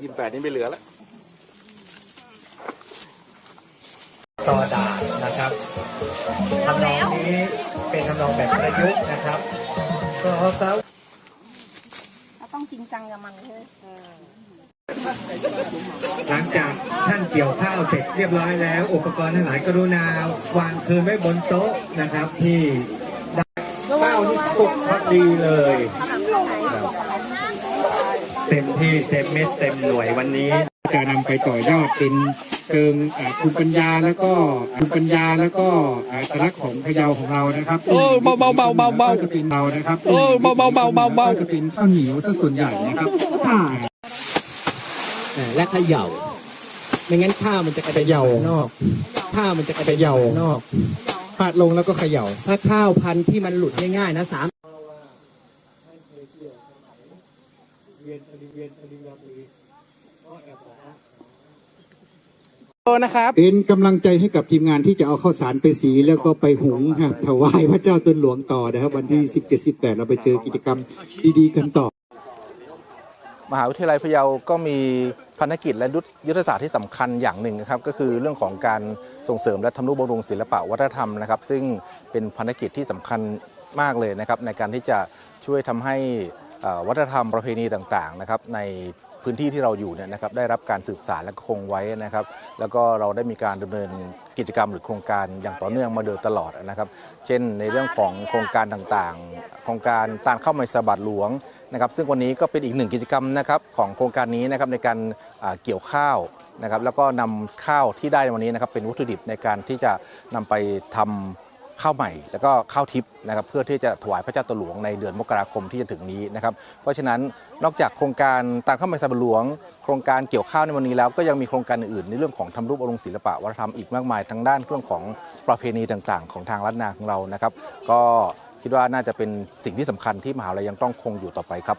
ยี่สิบแปดนี่ไม่เหลือแล้วต่อดาบนะครับทำนองนี้เป็นทำนองแบบประยุกต์นะครับก็เขาเราต้องจริงจังกับมันเลยหลังจากท่านเกี่ยวข้าวเสร็จเรียบร้อยแล้ว อุปกรณ์ทั้งหลายกรุณาวางคืนไว้บนโต๊ะนะครับที่ได้ข้าวนี่สุกพอดีเลย เต็มที่เต็มเม็ดเต็มหน่วยวันนี้ จะนำไปต่อยอดเป็นเชิงเอ่อคุณปัญญาแล้วก็คุณปัญญาแล้วก็เอกลักษณ์ของพะเยาของเรานะครับโอ้เบาเบาเบาเบาเบาก็จะเป็นเรานะครับโอ้เบาเบาเบาเบาเบาก็จะเป็นข้าวเหนียวซะส่วนใหญ่นะครับเอ่อและเขย่า ไม่งั้นข้าวมันจะกระเด็นออกนอกข้าวมันจะกระเด็นออกนอก พาดลงแล้วก็เขย่า ถ้าข้าวพันธุ์ที่มันหลุดง่ายๆนะสาม เป็นกำลังใจให้กับทีมงานที่จะเอาข้าวสารไปสีแล้วก็ไปหุงครับถวายพระเจ้าตนหลวงต่อนะครับ วันที่ 17 18 เราไปเจอกิจกรรมดีๆกันต่อ มหาวิทยาลัยพะเยาก็มีพันธกิจและยุทธศาสตร์ที่สำคัญอย่างหนึ่งนะครับก็คือเรื่องของการส่งเสริมและทำนุบำรุงศิลปะวัฒนธรรมนะครับ ซึ่งเป็นพันธกิจที่สำคัญมากเลยนะครับในการที่จะช่วยทำให้เอ่อ วัฒนธรรมประเพณีต่างๆนะครับในพื้นที่ที่เราอยู่เนี่ยนะครับได้รับการสืบสานและคงไว้นะครับ แล้วก็เราได้มีการดำเนินกิจกรรมหรือโครงการอย่างต่อเนื่องมาโดยตลอดนะครับ เช่นในเรื่องของโครงการต่างๆ โครงการตานเข้าไมสบัดหลวงนะครับ ซึ่งวันนี้ก็เป็นอีกหนึ่งกิจกรรมนะครับของโครงการนี้นะครับในการเกี่ยวข้าวนะครับ แล้วก็นำข้าวที่ได้ในวันนี้นะครับเป็นวัตถุดิบในการที่จะนำไปทำ ข้าวใหม่แล้วก็ข้าวทิพย์นะครับเพื่อที่จะถวายพระเจ้าตหลวงในเดือนมกราคมที่จะถึงนี้นะครับเพราะฉะนั้นนอกจากโครงการตามข้าวใหม่สบัดหลวง โครงการเกี่ยวข้าวในวันนี้แล้วก็ยังมีโครงการอื่นในเรื่องของทำรูปอารมณ์ศิลปะวัฒนธรรมอีกมากมายทั้งด้านเรื่องของประเพณีต่างๆ ของทางล้านาของเรานะครับ ก็คิดว่าน่าจะเป็นสิ่งที่สำคัญที่มหาวิทยาลัยยังต้องคงอยู่ต่อไปครับ